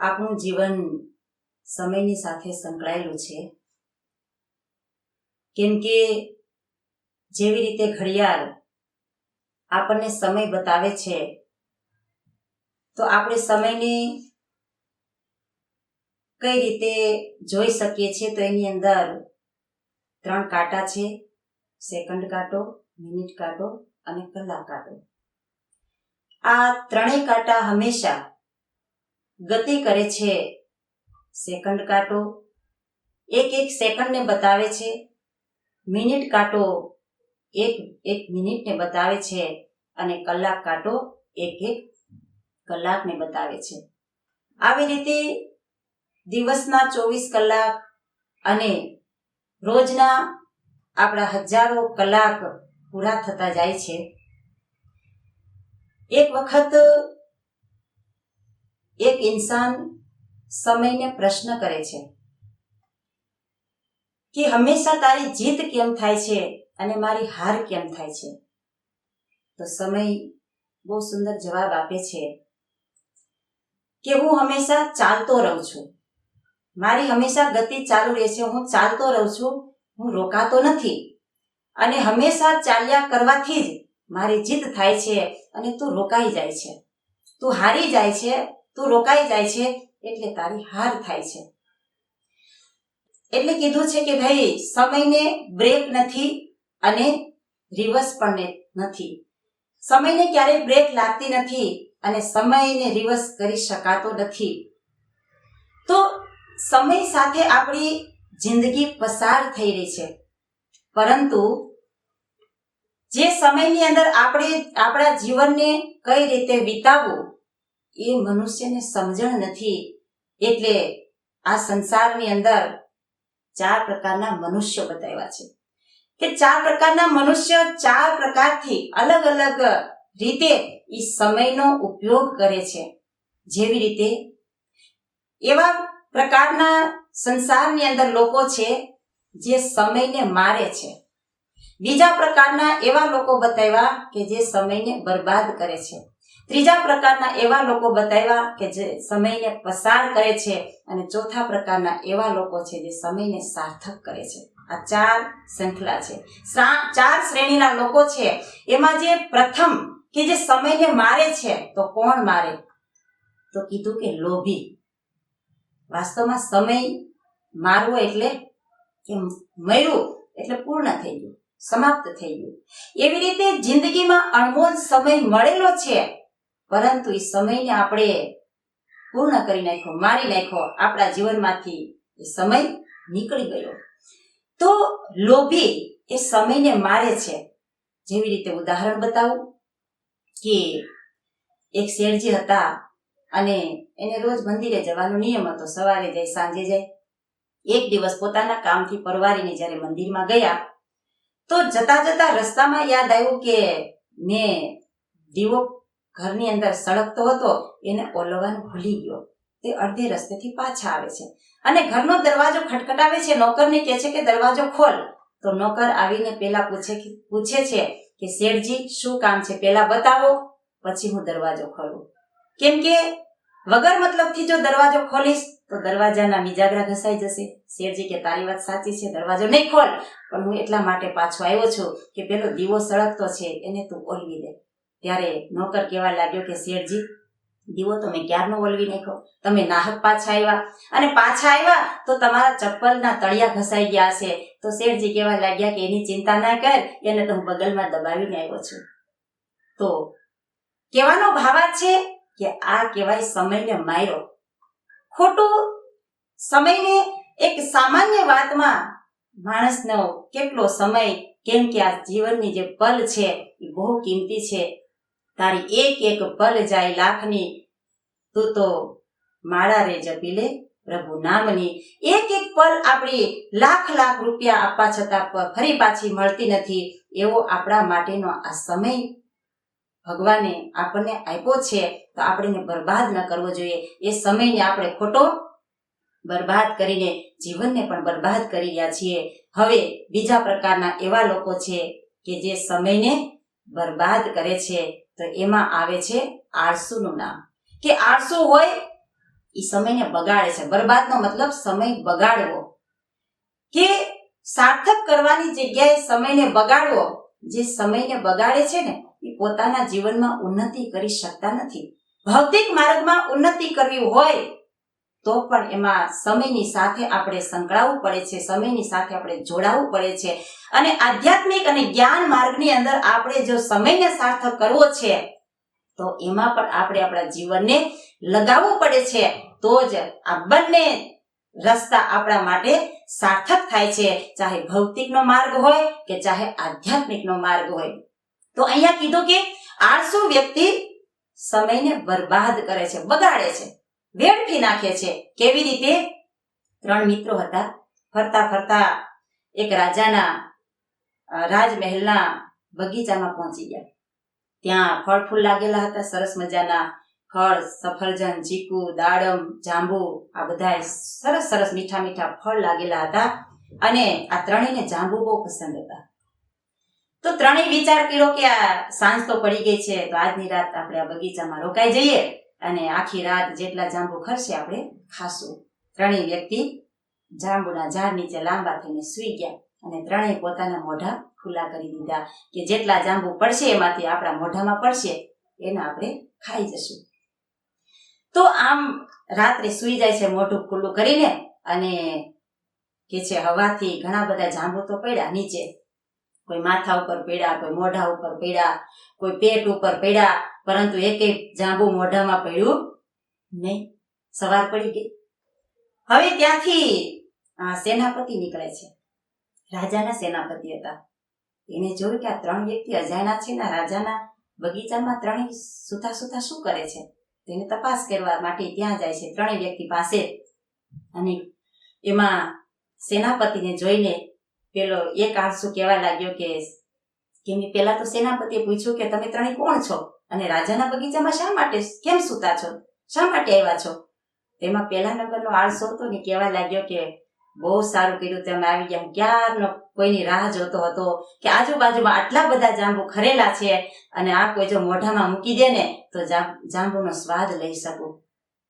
આપણું જીવન સમયની સાથે સંકળાયેલું છે. કેમ કે જેવી રીતે ઘડિયાળ આપણને સમય બતાવે છે, તો આપણે સમયને કઈ રીતે જોઈ શકીએ છીએ તો એની અંદર ત્રણ કાંટા છે. સેકન્ડ કાંટો, મિનિટ કાંટો અને કલાક કાંટો. આ ત્રણેય કાંટા હંમેશા ગતિ કરે છે. સેકન્ડ કાંટો. એક એક સેકન્ડને બતાવે છે. મિનિટ કાંટો એક એક મિનિટને બતાવે છે અને કલાક કાંટો એક એક કલાકને બતાવે છે. આવી રીતે દિવસના ચોવીસ કલાક અને રોજના આપણા હજારો કલાક પૂરા થતા જાય છે. એક વખત એક ઇન્સાન સમયને પ્રશ્ન કરે છે કે હંમેશા તારી જીત કેમ થાય છે અને મારી હાર કેમ થાય છે? તો સમય બહુ સુંદર જવાબ આપે છે કે હું હંમેશા ચાલતો રહું છું. મારી હંમેશા ગતિ ચાલુ રહેશે, હું ચાલતો રહું છું, હું રોકાતો નથી. અને હંમેશા ચાલ્યા કરવાથી જ મારી જીત થાય છે અને તું રોકાઈ જાય છે. તું હારી જાય છે તું રોકાઈ જાય છે એટલે તારી હાર થાય છે. એટલે કીધું છે કે ભાઈ, સમયને બ્રેક નથી અને રિવર્સ પણ નથી. સમયને ક્યારેય બ્રેક લાગતી નથી અને સમયને રિવર્સ કરી શકાતો નથી. તો સમય સાથે આપણી જિંદગી પસાર થઈ રહી છે. પરંતુ જે સમયની અંદર આપણે આપણા જીવનને કઈ રીતે વિતાવવું એ મનુષ્યને સમજણ નથી એટલે આ સંસારની અંદર ચાર પ્રકારના મનુષ્ય બતાવ્યા છે. કે ચાર પ્રકારના મનુષ્ય ચાર પ્રકારથી અલગ અલગ રીતે એ સમયનો ઉપયોગ કરે છે. જેવી રીતે એવા પ્રકારના સંસારની અંદર લોકો છે જે સમયને મારે છે. બીજા પ્રકારના એવા લોકો બતાવ્યા કે જે સમયને બરબાદ કરે છે. ત્રીજા પ્રકારના એવા લોકો બતાવ્યા કે જે સમયને પસાર કરે છે અને ચોથા પ્રકારના એવા લોકો છે જે સમયને સાર્થક કરે છે. આ ચાર શૃંખલા છે. ચાર શ્રેણીના લોકો છે. એમાં જે પ્રથમ કે જે સમયને મારે છે તો કોણ મારે? તો કીધું કે લોભી. વાસ્તવમાં સમય મારવો એટલે કે મર્યું એટલે પૂર્ણ થઈ ગયું, સમાપ્ત થઈ ગયું. એવી રીતે જિંદગીમાં અણમોલ સમય મળેલો છે પરંતુ એ સમયને આપણે પૂર્ણ કરી નાખ્યો, મારી નાખ્યો, આપણા જીવનમાંથી એ સમય નીકળી ગયો. તો લોભી એ સમયને મારે છે. જેવી રીતે ઉદાહરણ બતાવું કે એક શેઠજી હતા અને એને રોજ મંદિરે જવાનો નિયમ હતો. સવારે જાય, સાંજે જાય. એક દિવસ પોતાના કામથી પરવારીને જ્યારે મંદિરમાં ગયા, તો જતા જતા રસ્તામાં યાદ આવ્યું કે મેં દીવો ઘરની અંદર સળગતો હતો, એને ઓલવવાનું ભૂલી ગયો. તે અડધે રસ્તેથી પાછા આવે છે. અને ઘરનો દરવાજો ખટખટાવે છે. નોકરને કહે છે કે, દરવાજો ખોલ. તો નોકર આવીને પેલા પૂછે પૂછે છે કે, શેઠજી, શું કામ છે? પેલા બતાવો, પછી હું દરવાજો ખોલું. કેમ કે, વગર મતલબથી જો દરવાજો ખોલીશ, તો દરવાજાના મિજાગરા ઘસાઈ જશે. શેઠજી કે, તારી વાત સાચી છે, દરવાજો નહીં ખોલ. પણ હું એટલા માટે પાછો આવ્યો છું કે, પેલો દીવો સળગતો છે, એને તું ઓલવી દે. ત્યારે નોકર કહેવા લાગ્યો કે, શેઠજી, દીવો તો મેં ક્યારનો ઓલવી નાખ્યો? તમે નાહક પાછા આવ્યા. અને પાછા આવ્યા તો તમારા ચપ્પલના તળિયા ઘસાઈ ગયા છે તો શેઠજી કહેવા લાગ્યા કે, એની ચિંતા ના કર, એને તો હું બગલમાં દબાવીને આવ્યો છું. તો કહેવાનો ભાવાર્થ છે કે, આ કહેવાય સમયને માર્યો. ખોટું સમયને એક સામાન્ય વાતમાં માણસનો કેટલો સમય, કેમ કે આ જીવનની જે પલ છે, એ બહુ કિંમતી છે. તારી એક એક પલ જાય લાખની, તું તો માળા રે જપી લે પ્રભુ નામની. એક એક પલ આપણી લાખ લાખ રૂપિયા આપવા છતાં ફરી પાછી મળતી નથી. એવો આપણા માટેનો આ સમય ભગવાને આપણને આપ્યો છે, તો આપણે બરબાદ ન કરવો જોઈએ. એ સમયને આપણે ખોટો બરબાદ કરીને જીવનને પણ બરબાદ કરી રહ્યા છીએ. હવે બીજા પ્રકારના એવા લોકો છે કે જે સમયને બરબાદ કરે છે. તો એમાં આવે છે આળસુનું નામ. કે આળસુ હોય એ સમયને બગાડે છે. બરબાદનો મતલબ સમય બગાડવો. કે સાર્થક કરવાની જગ્યાએ સમયને બગાડવો, જે સમયને બગાડે છે ને, એ પોતાના જીવનમાં ઉન્નતિ કરી શકતા નથી. ભૌતિક માર્ગમાં ઉન્નતિ કરવી હોય તો પણ એમાં સમયની સાથે આપણે સંકળાવવું પડે છે, સમયની સાથે આપણે જોડાવવું પડે છે. અને આધ્યાત્મિક અને જ્ઞાન માર્ગની અંદર આપણે જો સમયને સાર્થક કરવો છે, તો એમાં પણ આપણે આપણા જીવનને લગાવવું પડે છે. તો જ આ બંને રસ્તા આપણા માટે સાર્થક થાય છે. ચાહે ભૌતિકનો માર્ગ હોય કે ચાહે આધ્યાત્મિકનો માર્ગ હોય. તો અહીંયા કીધું કે આળસુ વ્યક્તિ સમયને બરબાદ કરે છે, બગાડે છે. વેડફી નાખે છે. કેવી રીતે? ત્રણ મિત્રો હતા. ફરતા ફરતા એક રાજાના રાજમહેલના બગીચામાં પહોંચી ગયા. ત્યાં ફળ ફૂલ લાગેલા હતા. સરસ મજાના ફળ, સફરજન, ચીકુ, દાડમ, જાંબુ, આ બધા સરસ સરસ મીઠા મીઠા ફળ લાગેલા હતા. અને આ ત્રણેયને જાંબુ બહુ પસંદ હતા. તો ત્રણેય વિચાર કર્યો કે આ સાંજ તો પડી ગઈ છે, તો આજની રાત આપણે આ બગીચામાં રોકાઈ જઈએ. અને આખી રાત જેટલા જાંબુ ખરશે આપણે ખાશું. ત્રણેય વ્યક્તિ જાંબુના ઝાડ નીચે લાંબા થઈને સૂઈ ગયા અને ત્રણેય પોતાના મોઢા ખુલ્લા કરી દીધા કે જેટલા જાંબુ પડશે એમાંથી આપણા મોઢામાં પડશે, એને આપણે ખાઈ જશું. તો આમ રાત્રે સૂઈ જાય છે મોઢું ખુલ્લું કરીને અને કે છે હવાથી ઘણા બધા જાંબુ તો પડ્યા નીચે. કોઈ માથા ઉપર પડ્યા કોઈ મોઢા ઉપર પડ્યા કોઈ પેટ ઉપર પડ્યા પરંતુ એક એક જાંબુ મોઢામાં પડ્યું નહીં. સવાર પડી ગઈ. હવે ત્યાંથી સેનાપતિ નીકળે છે. રાજાના સેનાપતિ હતા. એને જોયું કે આ ત્રણ વ્યક્તિ અજાણ્યા છે ને રાજાના બગીચામાં ત્રણેય સુતા સુતા શું કરે છે? તેને તપાસ કરવા માટે ત્યાં જાય છે ત્રણેય વ્યક્તિ પાસે. અને એમાં સેનાપતિને જોઈને પેલો એક આળસુ કહેવા લાગ્યો કે કેમ પેલા તો સેનાપતિએ પૂછ્યું કે તમે ત્રણેય કોણ છો? અને રાજાના બગીચામાં શા માટે કેમ સૂતા છો? શા માટે આવ્યા છો? તેમાં પહેલા નંબરનો આળસો હતો ને કહેવા લાગ્યો કે, બહુ સારું કર્યું તમે આવી ગયા. ક્યારનો કોઈની રાહ જોતો હતો કે આજુબાજુમાં આટલા બધા જાંબુ ખરેલા છે અને આ કોઈ જો મોઢામાં મૂકી દે ને, તો જાંબુનો સ્વાદ લઈ શકું.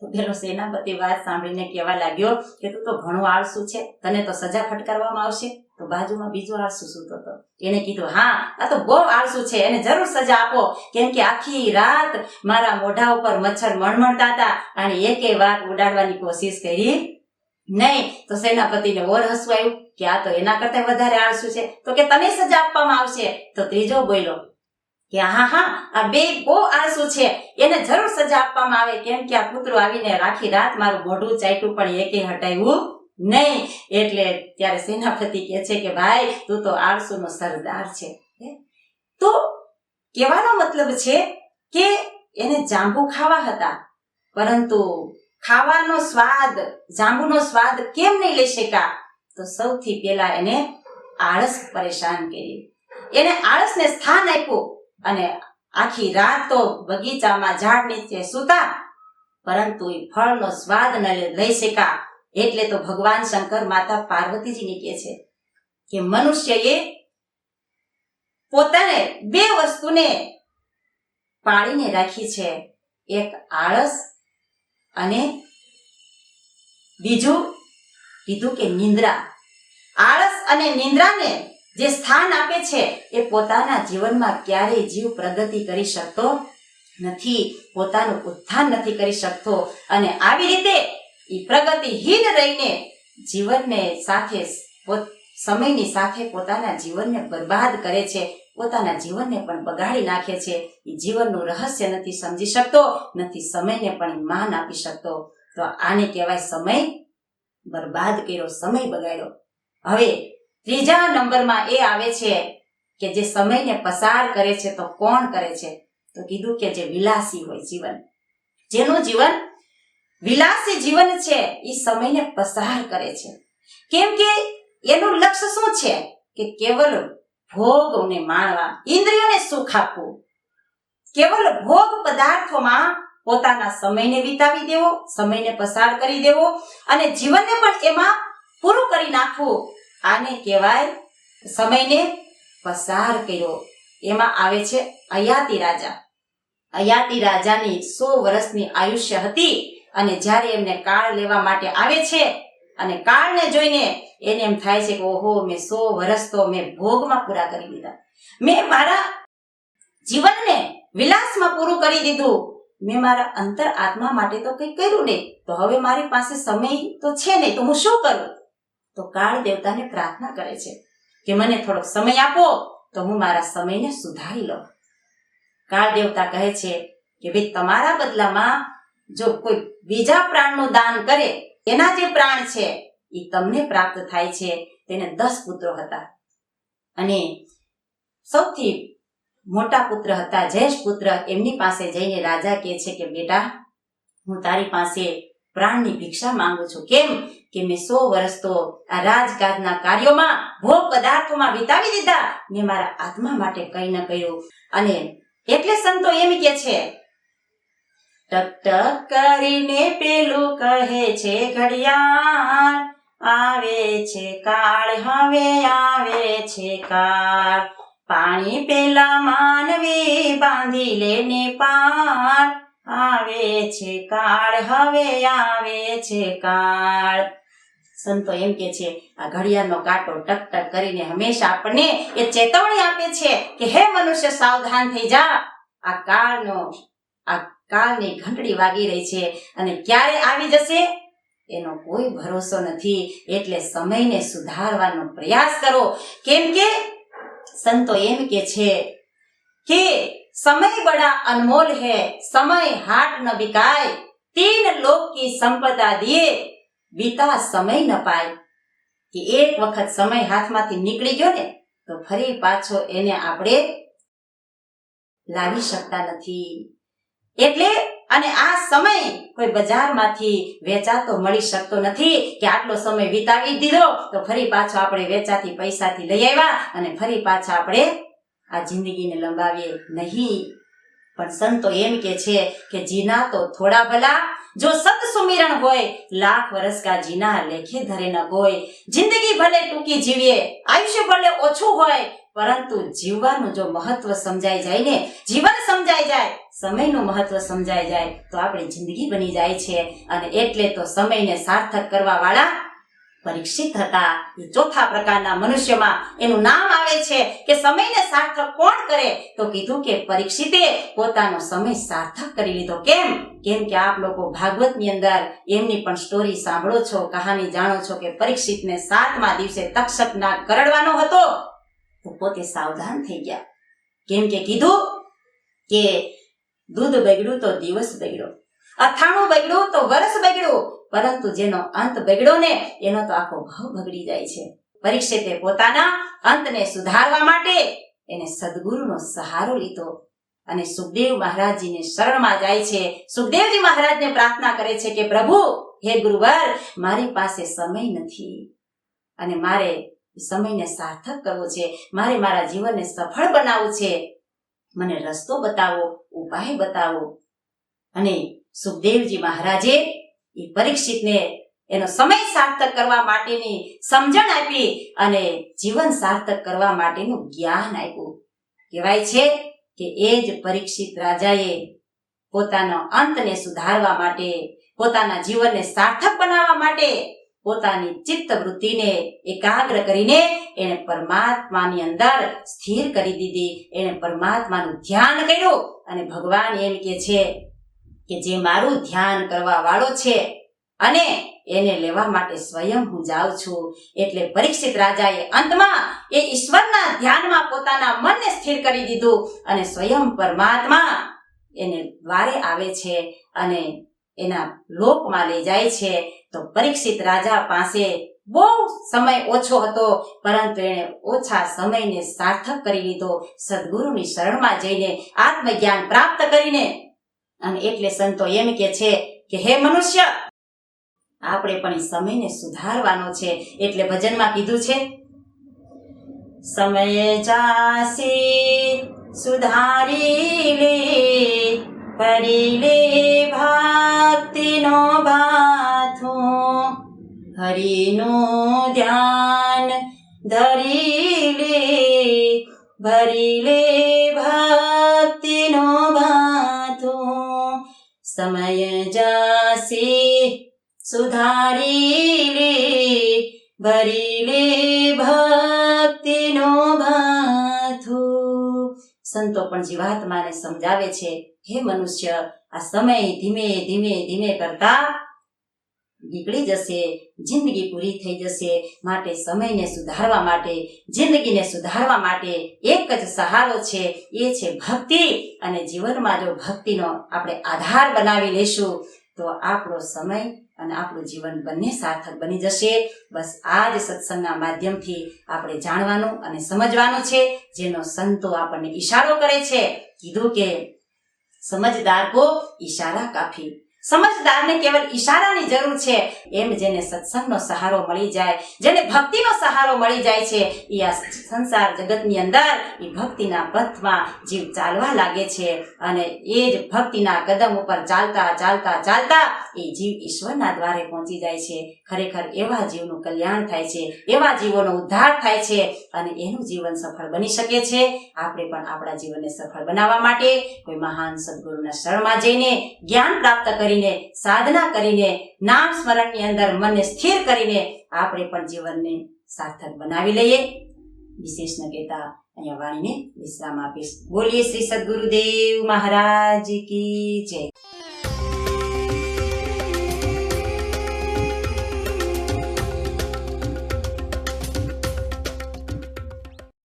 તો પેલો સેનાપતિ વાત સાંભળીને કહેવા લાગ્યો કે, તું તો ઘણો આળસુ છે. તને તો સજા ફટકારવામાં આવશે. તો બાજુમાં બીજો આળસુ સૂતો હતો. એને કીધું, હા, આ તો બહુ આળસુ છે, એને જરૂર સજા આપો. કેમ કે આખી રાત મારા મોઢા ઉપર મચ્છર મણમણતા હતા અને એકે વાર ઉડાડવાની કોશિશ કરી નહીં. તો સેનાપતિને ઓર હસવું આવ્યું કે આ તો એના કરતા વધારે આળસુ છે. તો કે તને સજા આપવામાં આવશે? તો ત્રીજો બોલ્યો, કે હા હા, આ બે બહુ આળસુ છે. એને જરૂર સજા આપવામાં આવે. કેમ કે આ કૂતરું આવીને રાખી રાત મારું મોઢું ચાટ્યું, પણ એકે હટાવ્યું નહીં, એટલે ત્યારે સેનાપતિ કહે છે કે, ભાઈ, તું તો આળસુનો સરદાર છે. તો કહેવાનો મતલબ છે કે એને જાંબુ ખાવા હતા, પરંતુ ખાવાનો સ્વાદ, જાંબુનો સ્વાદ કેમ નહીં લઈ શકા તો સૌથી પહેલા એને આળસ પરેશાન કરી. એને આળસને સ્થાન આપ્યું અને આખી રાત તો બગીચામાં ઝાડ નીચે સૂતા, પરંતુ એ ફળનો સ્વાદ ન લઈ શકા એટલે તો ભગવાન શંકર માતા પાર્વતીજીને કહે છે કે મનુષ્યએ પોતાને બે વસ્તુને પાળીને રાખી છે, એક આળસ અને બીજું કીધું કે નિંદ્રા. આળસ અને નિંદ્રાને જે સ્થાન આપે છે એ પોતાના જીવનમાં ક્યારેય જીવ પ્રગતિ કરી શકતો નથી, પોતાનું ઉત્થાન નથી કરી શકતો અને આવી રીતે એ પ્રગતિહીન રહીને જીવનને સાથે સમયની સાથે પોતાના જીવનને બરબાદ કરે છે, પોતાના જીવનને પણ બગાડી નાખે છે. એ જીવનનું રહસ્ય નથી સમજી શકતો, નથી સમયને પણ માન આપી શકતો. તો આને કહેવાય સમય બરબાદ કર્યો, સમય બગાડ્યો. હવે ત્રીજા નંબરમાં એ આવે છે કે જે સમયને પસાર કરે છે તો કોણ કરે છે? તો કીધું કે જે વિલાસી હોય જીવન. જેનું જીવન વિલાસી જીવન છે એ સમયને પસાર કરે છે. કેમ કે એનું લક્ષ્ય શું છે? કે કેવલ ભોગને માણવા, ઇન્દ્રિયોને સુખ આપવું. કેવલ ભોગ પદાર્થોમાં પોતાના સમયને વિતાવી દેવો, સમયને પસાર કરી દેવો અને જીવનને પણ એમાં પૂરું કરી નાખવું. આને કહેવાય સમયને પસાર કર્યો. એમાં આવે છે અયાતિ રાજા. અયાતિ રાજાની સો વર્ષની આયુષ્ય હતી. અને જ્યારે એમને કાળ લેવા માટે આવે છે અને કાળને જોઈને એને એમ થાય છે કે ઓહો, મેં સો વર્ષ તો મેં ભોગમાં પૂરા કરી દીધા. મેં મારા જીવનને વિલાસમાં પૂરું કરી દીધું. મેં મારા અંતર આત્મા માટે તો કંઈ કર્યું નહીં. તો હવે મારી પાસે સમય તો છે નહીં. તો હું શું કરું? તો કાળ દેવતાને પ્રાર્થના કરે છે કે મને થોડોક સમય આપો, તો હું મારા સમયને સુધારી લઉં. કાળ દેવતા કહે છે કે ભાઈ, તમારા બદલામાં જો કોઈ બીજા પ્રાણનું દાન કરે, એના જે પ્રાણ છે, એ તમને પ્રાપ્ત થાય છે. તેને દસ પુત્રો હતા. અને સૌથી મોટા પુત્ર હતા, જયેશ પુત્ર. એમની પાસે જઈને રાજા કહે છે કે, બેટા, હું તારી પાસે પ્રાણની ભિક્ષા માંગુ છું. કેમ? કે મેં સો વર્ષ તો આ રાજકાજના કાર્યોમાં ભોગ પદાર્થોમાં વિતાવી દીધા. મેં મારા આત્મા માટે કંઈ ન કર્યું. અને એટલે સંતો એમ કે છે ટક ટક કરીને પેલું કહે છે, ઘડિયાળ આવે છે, કાળ હવે આવે છે, કાળ. પાણી પેલા માનવી બાંધી લેને પાર આવે છે, કાળ હવે આવે છે, કાળ. સંતો એમ કે છે, આ ઘડિયાળનો કાંટો ટક ટક કરીને હંમેશા આપણને એ ચેતવણી આપે છે કે, હે મનુષ્ય, સાવધાન થઈ જા. આ કાળનો આ કાળની ઘંટડી વાગી રહી છે અને ક્યારે આવી જશે? એનો કોઈ ભરોસો નથી. એટલે સમયને સુધારવાનો પ્રયાસ કરો. કેમ કે સંતો એમ કે છે કે સમય બડા અનમોલ હે, સમય હાટ ન વિકાય તીન લોક કી સંપદા દિયે. બીતા સમય ન પાય. કે એક વખત સમય હાથમાંથી નીકળી ગયો ને, તો ફરી પાછો એને આપણે લાવી શકતા નથી. એટલે અને આ સમય કોઈ બજારમાંથી વેચાતો મળી શકતો નથી કે આટલો સમય વિતાવી દીધો તો ફરી પાછો આપણે વેચાતી પૈસાથી લઈ આવ્યા અને ફરી પાછા આપણે આ જિંદગીને લંબાવીએ નહીં. પણ સંતો એમ કે છે કે જીના તો થોડા ભલા. જો સત સુમિરણ હોય, લાખ વર્ષ કા જીના લેખે ધરે ન હોય જિંદગી ભલે ટૂંકી જીવીએ, આયુષ્ય ભલે ઓછું હોય, પરંતુ જીવવાનું જો મહત્વ સમજાઈ જાય ને, જીવન સમજાઈ જાય સમયનું મહત્વ સમજાઈ જાય તો આપણી જિંદગી બની જાય છે. અને એટલે તો સમયને સાર્થક કરવા વાળા પરીક્ષિત હતા. એ ચોથા પ્રકારના મનુષ્યમાં એનું નામ આવે છે કે સમયને સાર્થક કોણ કરે? તો કીધું કે પરીક્ષિતે પોતાનો સમય સાર્થક કરી લીધો. કેમ? કેમ કે આપ લોકો ભાગવતની અંદર એમની પણ સ્ટોરી સાંભળો છો, કહાની જાણો છો કે પરીક્ષિતને સાતમા દિવસે તક્ષક નાગ કરડવાનો હતો. તો પોતે સાવધાન થઈ ગયા. કેમ કે કીધું કે દૂધ બગડ્યું તો દિવસ બગડ્યો. અથાણું બગડ્યું તો વરસ બગડ્યું. પરંતુ જેનો અંત બગડ્યો ને, એનો તો આખો ભાવ બગડી જાય છે. પરીક્ષિતે પોતાના અંતને સુધારવા માટે એને સદગુરુનો સહારો લીધો. અને સુખદેવ મહારાજજીને શરણમાં જાય છે. સુખદેવજી મહારાજને પ્રાર્થના કરે છે કે, પ્રભુ, હે ગુરુવર, મારી પાસે સમય નથી. અને મારે સમયને સાર્થક કરવો છે. મારે મારા જીવનને સફળ બનાવવું છે. મને રસ્તો બતાવો, ઉપાય બતાવો. અને સુખદેવજી મહારાજે એ પરીક્ષિતને એનો સમય સાર્થક કરવા માટેની સમજણ આપી અને જીવન સાર્થક કરવા માટેનું જ્ઞાન આપ્યું. કહેવાય છે કે એ જ પરીક્ષિત રાજાએ પોતાનો અંતને સુધારવા માટે, પોતાના જીવનને સાર્થક બનાવવા માટે પોતાની ચિત્ત વૃત્તિને એકાગ્ર કરીને એને પરમાત્માની અંદર સ્થિર કરી દીધી. એને પરમાત્માનું ધ્યાન કર્યું અને ભગવાન એમ કે છે કે જે મારું ધ્યાન કરવા વાળો છે અને એને લેવા માટે સ્વયં હું જાઉં છું. એટલે પરીક્ષિત રાજાએ અંતમાં એ ઈશ્વરના ધ્યાનમાં પોતાના મનને સ્થિર કરી દીધું અને સ્વયં પરમાત્મા એને દ્વારે આવે છે અને એના લોકમાં લઈ જાય છે. તો પરીક્ષિત રાજા પાસે બહુ સમય ઓછો હતો, પરંતુ એણે ઓછા સમયને સાર્થક કરી લીધો. સદગુરુની શરણમાં જઈને આત્મજ્ઞાન પ્રાપ્ત કરીને અને એટલે સંતો એમ કે છે કે, હે મનુષ્ય, આપણે પણ સમયને સુધારવાનો છે. એટલે ભજનમાં કીધું છે, સમય જાસી સુધારી લે, કરી લે ભક્તિનો ભાથો હરિનું ધ્યાન ધરી લે, ભરી લે ભક્તિનો ભાથો સમય જાશે, સુધારી લે, ભરી લે ભક્તિનો ભાથો સંતો પણ જીવાત્માને સમજાવે છે, હે મનુષ્ય, આ સમય ધીમે ધીમે ધીમે કરતા નીકળી જશે, જિંદગી પૂરી થઈ જશે. માટે સમયને સુધારવા માટે, જિંદગીને સુધારવા માટે એક જ સહારો છે, એ છે ભક્તિ. અને જીવનમાં જો ભક્તિનો આપણે આધાર બનાવી લેશું તો આપણો સમય અને આપણું જીવન બંને સાર્થક બની જશે. બસ આ જ સત્સંગના માધ્યમથી આપણે જાણવાનું અને સમજવાનું છે, જેનો સંતો આપણને ઈશારો કરે છે. કીધું કે, સમજદાર કો ઈશારા કાફી. સમજદારને કેવલ ઈશારાની જરૂર છે, એમ જેને સત્સંગનો સહારો મળી જાય, જેને ભક્તિનો સહારો મળી જાય છે, એ આ સંસાર જગતની અંદર એ ભક્તિના પથમાં જીવ ચાલવા લાગે છે. અને એ જ ભક્તિના કદમ ઉપર ચાલતા ચાલતા ચાલતા એ જીવ ઈશ્વરના દ્વારે પહોંચી જાય છે. ખરેખર એવા જીવનું કલ્યાણ થાય છે, એવા જીવોનો ઉદ્ધાર થાય છે અને એનું જીવન સફળ બની શકે છે. આપણે પણ આપણા જીવનને સફળ બનાવવા માટે કોઈ મહાન સદગુરુના શરણમાં જઈને જ્ઞાન પ્રાપ્ત કરીને, સાધના કરીને, નામ સ્મરણની અંદર મનને સ્થિર કરીને આપણે પણ જીવનને સાર્થક બનાવી લઈએ. વિશેષ ન કહેતા અહીંયા વાણીને વિશ્રામ આપીશ. બોલીએ શ્રી સદગુરુદેવ મહારાજ કી જય.